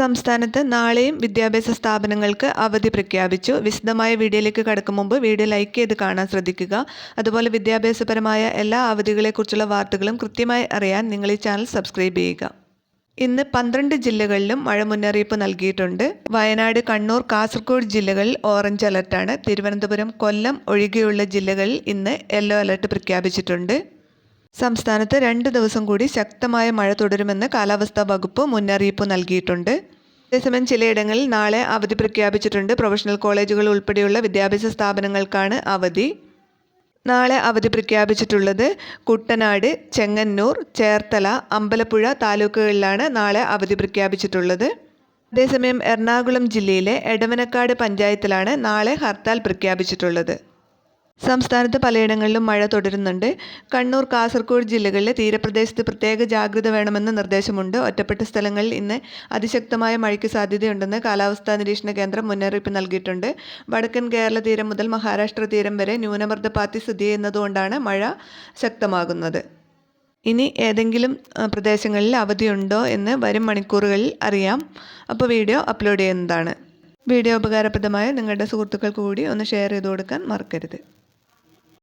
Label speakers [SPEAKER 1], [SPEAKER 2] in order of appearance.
[SPEAKER 1] സംസ്ഥാനത്ത് നാളെയും വിദ്യാഭ്യാസ സ്ഥാപനങ്ങൾക്ക് അവധി പ്രഖ്യാപിച്ചു വിശദമായ വീഡിയോയിലേക്ക് കടക്കും മുമ്പ് വീഡിയോ ലൈക്ക് ചെയ്ത് കാണാൻ ശ്രദ്ധിക്കുക അതുപോലെ വിദ്യാഭ്യാസപരമായ എല്ലാ അവധികളെക്കുറിച്ചുള്ള വാർത്തകളും കൃത്യമായി അറിയാൻ നിങ്ങൾ ഈ ചാനൽ സബ്സ്ക്രൈബ് ചെയ്യുക ഇന്ന് പന്ത്രണ്ട് ജില്ലകളിലും മഴ മുന്നറിയിപ്പ് നൽകിയിട്ടുണ്ട് വയനാട് കണ്ണൂർ കാസർഗോഡ് ജില്ലകളിൽ ഓറഞ്ച് അലർട്ടാണ് തിരുവനന്തപുരം കൊല്ലം ഒഴികെയുള്ള ജില്ലകളിൽ ഇന്ന് യെല്ലോ അലർട്ട് പ്രഖ്യാപിച്ചിട്ടുണ്ട് സംസ്ഥാനത്ത് രണ്ട് ദിവസം കൂടി ശക്തമായ മഴ തുടരുമെന്ന് കാലാവസ്ഥാ വകുപ്പ് മുന്നറിയിപ്പ് നൽകിയിട്ടുണ്ട് അതേസമയം ചിലയിടങ്ങളിൽ നാളെ അവധി പ്രഖ്യാപിച്ചിട്ടുണ്ട് പ്രൊഫഷണൽ കോളേജുകൾ ഉൾപ്പെടെയുള്ള വിദ്യാഭ്യാസ സ്ഥാപനങ്ങൾക്കാണ് അവധി നാളെ അവധി പ്രഖ്യാപിച്ചിട്ടുള്ളത് കുട്ടനാട് ചെങ്ങന്നൂർ ചേർത്തല അമ്പലപ്പുഴ താലൂക്കുകളിലാണ് നാളെ അവധി പ്രഖ്യാപിച്ചിട്ടുള്ളത് അതേസമയം എറണാകുളം ജില്ലയിലെ എടവനക്കാട് പഞ്ചായത്തിലാണ് നാളെ ഹർത്താൽ പ്രഖ്യാപിച്ചിട്ടുള്ളത് സംസ്ഥാനത്ത് പലയിടങ്ങളിലും മഴ തുടരുന്നുണ്ട് കണ്ണൂർ കാസർഗോഡ് ജില്ലകളിലെ തീരപ്രദേശത്ത് പ്രത്യേക ജാഗ്രത വേണമെന്ന നിർദ്ദേശമുണ്ട് ഒറ്റപ്പെട്ട സ്ഥലങ്ങളിൽ ഇന്ന് അതിശക്തമായ മഴയ്ക്ക് സാധ്യതയുണ്ടെന്ന് കാലാവസ്ഥാ നിരീക്ഷണ കേന്ദ്രം മുന്നറിയിപ്പ് നൽകിയിട്ടുണ്ട് വടക്കൻ കേരള തീരം മുതൽ മഹാരാഷ്ട്ര തീരം വരെ ന്യൂനമർദ്ദപാത്തി സ്ഥിതി ചെയ്യുന്നതുകൊണ്ടാണ് മഴ ശക്തമാകുന്നത് ഇനി ഏതെങ്കിലും പ്രദേശങ്ങളിൽ അവധിയുണ്ടോ എന്ന് വരും മണിക്കൂറുകളിൽ അറിയാം അപ്പോൾ വീഡിയോ അപ്ലോഡ് ചെയ്യുന്നതാണ് വീഡിയോ ഉപകാരപ്രദമായ നിങ്ങളുടെ സുഹൃത്തുക്കൾക്ക് കൂടി ഒന്ന് ഷെയർ ചെയ്ത് കൊടുക്കാൻ മറക്കരുത്